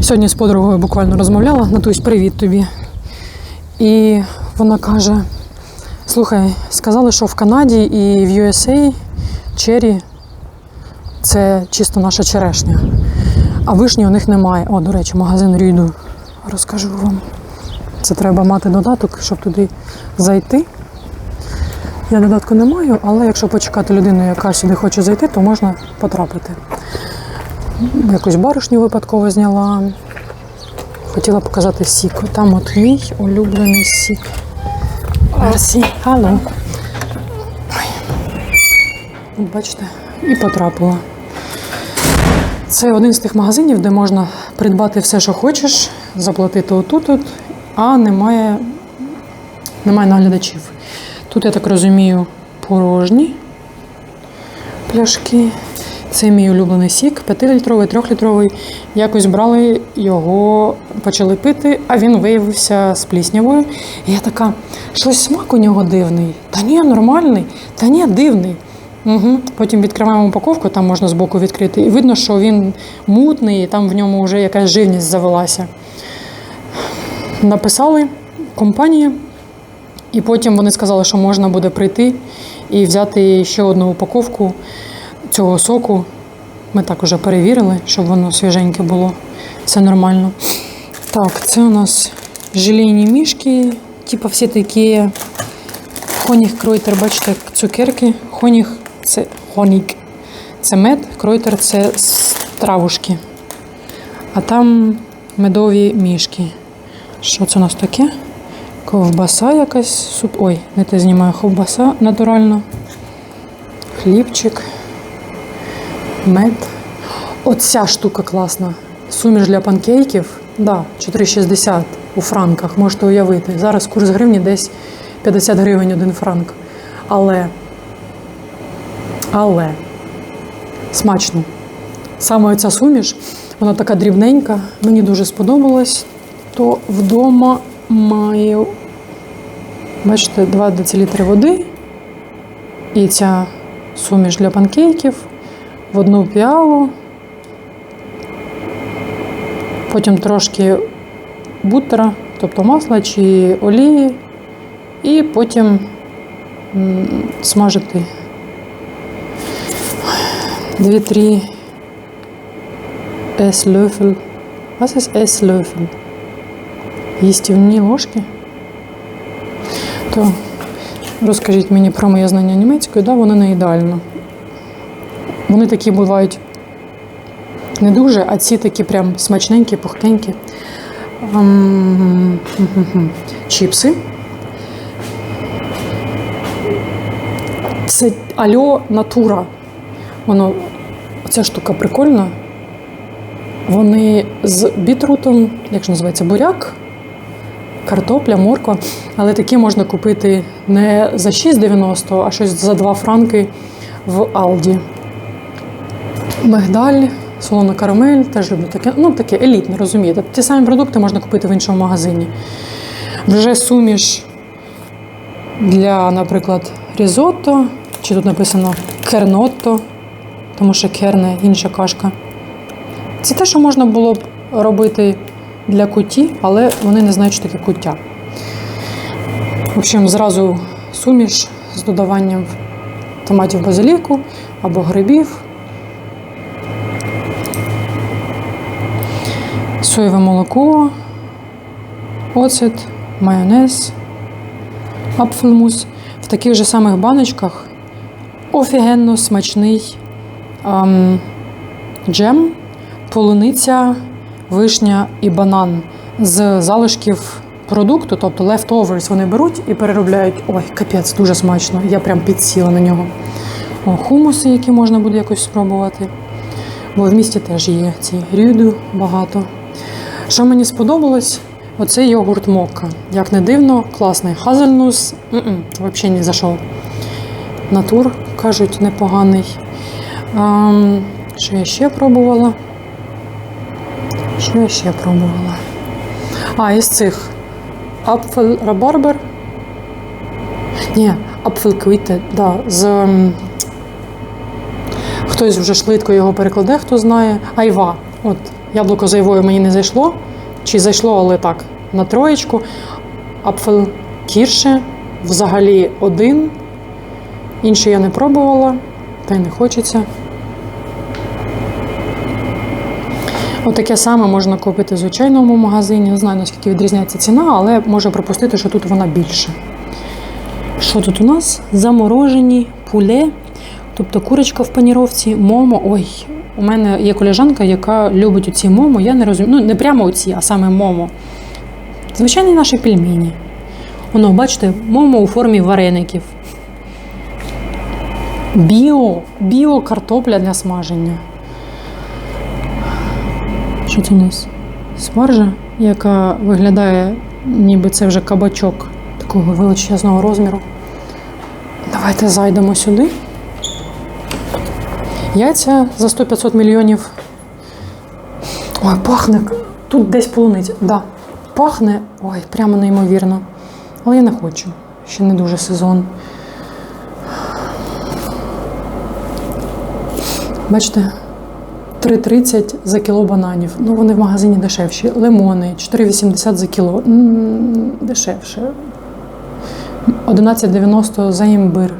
Сьогодні з подругою буквально розмовляла. Натусь, привіт тобі. І вона каже: слухай, сказали, що в Канаді і в USA чері це чисто наша черешня. А вишні у них немає. О, до речі, магазин Ріду. Розкажу вам. Це треба мати додаток, щоб туди зайти. Я додатку не маю, але якщо почекати людину, яка сюди хоче зайти, то можна потрапити. Якусь баришню випадково зняла. Хотіла показати сік. Там от мій улюблений сік. Мерсі. Алло. Бачите, і потрапила. Це один з тих магазинів, де можна придбати все, що хочеш, заплатити отут, от, а немає, немає наглядачів. Тут, я так розумію, порожні пляшки. Це мій улюблений сік, 5-літровий, 3-літровий. Якось брали його, почали пити, а він виявився з пліснявою. І я така, щось смак у нього дивний. Та ні, нормальний, та ні, дивний. Угу. Потім відкриваємо упаковку, там можна збоку відкрити, і видно, що він мутний, і там в ньому вже якась живність завелася. Написали компанії, і потім вони сказали, що можна буде прийти і взяти ще одну упаковку цього соку. Ми так уже перевірили, щоб воно свіженьке було. Все нормально. Так, це у нас желейні мішки, типу всі такі хоніг кройтер, бачите, цукерки. Хоніг це хонік. Це мед, кройтер це травушки. А там медові мішки. Що це у нас таке? Ковбаса якась. Суп. Ой, не те знімаю ковбаса натуральна. Хлібчик. Мед. Оця штука класна. Суміш для панкейків. Да, 4,60 у франках, можете уявити. Зараз курс гривні десь 50 гривень один франк. Але. Але. Смачно. Саме оця суміш, вона така дрібненька, мені дуже сподобалась. То вдома маю, бачите, 2 дл води. І ця суміш для панкейків в одну піалу. Потім трошки бутера, тобто масла чи олії, і потім смажити 2-3 Esslöffel. Was ist Esslöffel? Їстівні ложки. То розкажіть мені про моє знання німецької, да, воно не ідеально. Вони такі бувають не дуже, а ці такі прям смачненькі, пухкенькі. Чіпси. Це альо натура. Воно, ця штука прикольна. Вони з бітрутом, як ж називається, буряк, картопля, морква. Але такі можна купити не за 6,90, а щось за 2 франки в Алді. Мигдаль, солона карамель, теж люблю таке. Ну, таке елітне, розумієте. Ті самі продукти можна купити в іншому магазині. Вже суміш для, наприклад, різотто, чи тут написано кернотто, тому що керне інша кашка. Це те, що можна було б робити для куті, але вони не знають, що таке куття. В общем, зразу суміш з додаванням томатів базиліку або грибів. Соєве молоко, оцет, майонез, апфелмус. В таких же самих баночках офігенно смачний ем, джем, полуниця, вишня і банан з залишків продукту, тобто leftovers вони беруть і переробляють. Ой, капець, дуже смачно. Я прям підсіла на нього. О, хумуси, які можна буде якось спробувати. Бо в місті теж є ці рюду багато. Що мені сподобалось, оцей йогурт мокка. Як не дивно, класний. Хазельнус взагалі ні за що. Натур, кажуть, непоганий. Ам, що я ще пробувала? Що я ще пробувала? А, із цих апфель рабарбер. Ні, апфель квіти, да, з. Хтось вже швидко його перекладе, хто знає. Айва. От Яблуко з айвою мені не зайшло. Чи зайшло, але так, на троєчку. Апфел кірше взагалі один. Інший я не пробувала, та й не хочеться. Отаке саме можна купити в звичайному магазині. Не знаю, наскільки відрізняється ціна, але можу припустити, що тут вона більше. Що тут у нас? Заморожені пуле, тобто курочка в паніровці, момо. Ой, у мене є колежанка, яка любить оці момо. Я не розумію. Ну, не прямо оці, а саме момо. Звичайні наші пельмені. Воно, бачите, момо у формі вареників. Біо, біо картопля для смаження. Що це у нас? Спаржа, яка виглядає, ніби це вже кабачок такого величезного розміру. Давайте зайдемо сюди. Яйця за 100-500 мільйонів. Ой, пахне. Тут десь полуниця. Да. Пахне, ой, прямо неймовірно. Але я не хочу. Ще не дуже сезон. Бачите, 3,30 за кіло бананів. Ну, вони в магазині дешевші. Лимони 4,80 за кіло. М, Дешевше. 11,90 за імбир.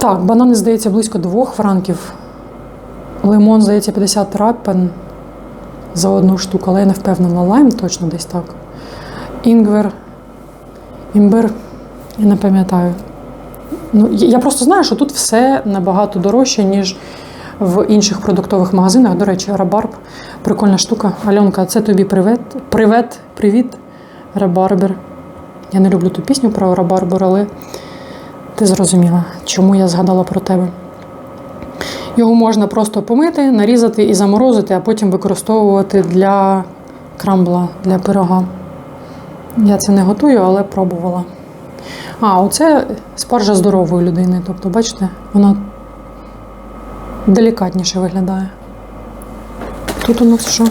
Так, банани, здається, близько 2 франків. Лимон, здається, 50 рапен за одну штуку, але я не впевнена. Лайм точно десь так. Інгвер. Імбир, я не пам'ятаю. Ну, я просто знаю, що тут все набагато дорожче, ніж в інших продуктових магазинах. До речі, рабарб прикольна штука. Альонка, це тобі привет. Привет, привіт, рабарбер. Я не люблю ту пісню про рабарбер, але ти зрозуміла, чому я згадала про тебе. Його можна просто помити, нарізати і заморозити, а потім використовувати для крамбла, для пирога. Я це не готую, але пробувала. А, оце спаржа здорової людини. Тобто, бачите, вона делікатніше виглядає. Тут у нас що?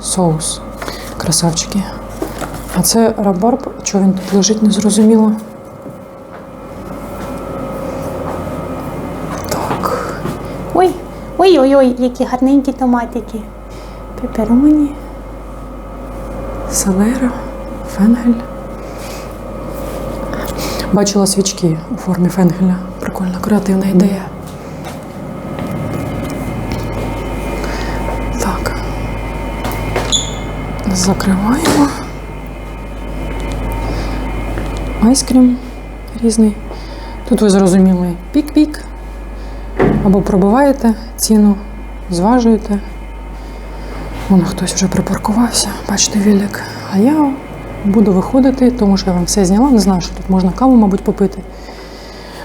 Соус. Красавчики. А це рабарб, що він тут лежить, не зрозуміло. Так. Ой, ой-ой-ой, які гарненькі томатики. Пепероні. Селера, фенгель. Бачила свічки у формі фенгеля. Прикольна, креативна ідея. Так. Закриваємо. Айскрім різний. Тут ви зрозуміли пік-пік. Або пробиваєте ціну, зважуєте. Вон хтось вже припаркувався, бачите, вілік. А я буду виходити, тому що я вам все зняла. Не знаю, що тут можна каву, мабуть, попити.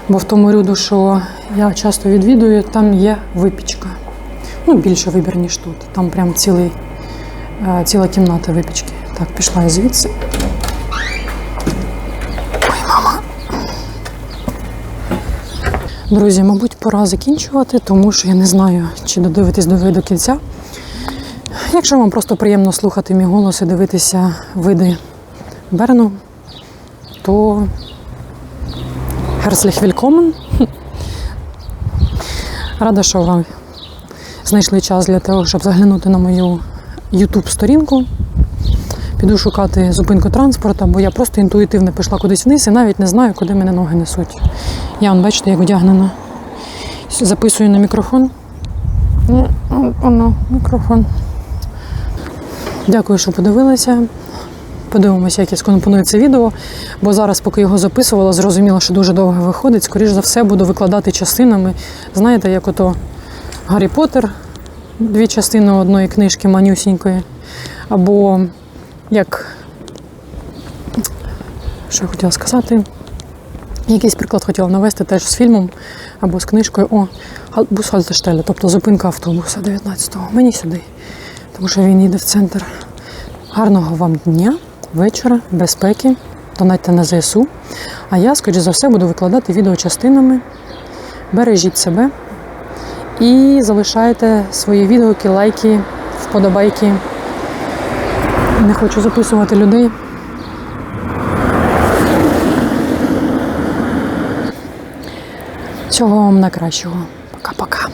Бо в тому ряду, що я часто відвідую, там є випічка. Ну, більше вибір, ніж тут. Там прям цілий, е, ціла кімната випічки. Так, пішла я звідси. Друзі, мабуть, пора закінчувати, тому що я не знаю, чи додивитись до ви до кінця. Якщо вам просто приємно слухати мій голос і дивитися види Берну, то Herzlich willkommen. Рада, що ви знайшли час для того, щоб заглянути на мою YouTube-сторінку. Піду шукати зупинку транспорту, бо я просто інтуїтивно пішла кудись вниз і навіть не знаю, куди мене ноги несуть. Я, вон, бачите, як одягнена. Записую на мікрофон. Ну, Воно, мікрофон. Дякую, що подивилися. Подивимося, як я скомпоную це відео. Бо зараз, поки його записувала, зрозуміла, що дуже довго виходить. Скоріш за все, буду викладати частинами. Знаєте, як ото Гаррі Поттер, дві частини одної книжки манюсінької. Або як. Що я хотіла сказати? Якийсь приклад хотіла навести теж з фільмом або з книжкою. О, Гал- тобто зупинка автобуса 19-го. Мені сюди, тому що він їде в центр. Гарного вам дня, вечора, безпеки. Донатьте на ЗСУ. А я, скоріш за все, буду викладати відео частинами. Бережіть себе і залишайте свої відгуки, лайки, вподобайки. Не хочу записувати людей. Всього вам найкращого. Пока-пока.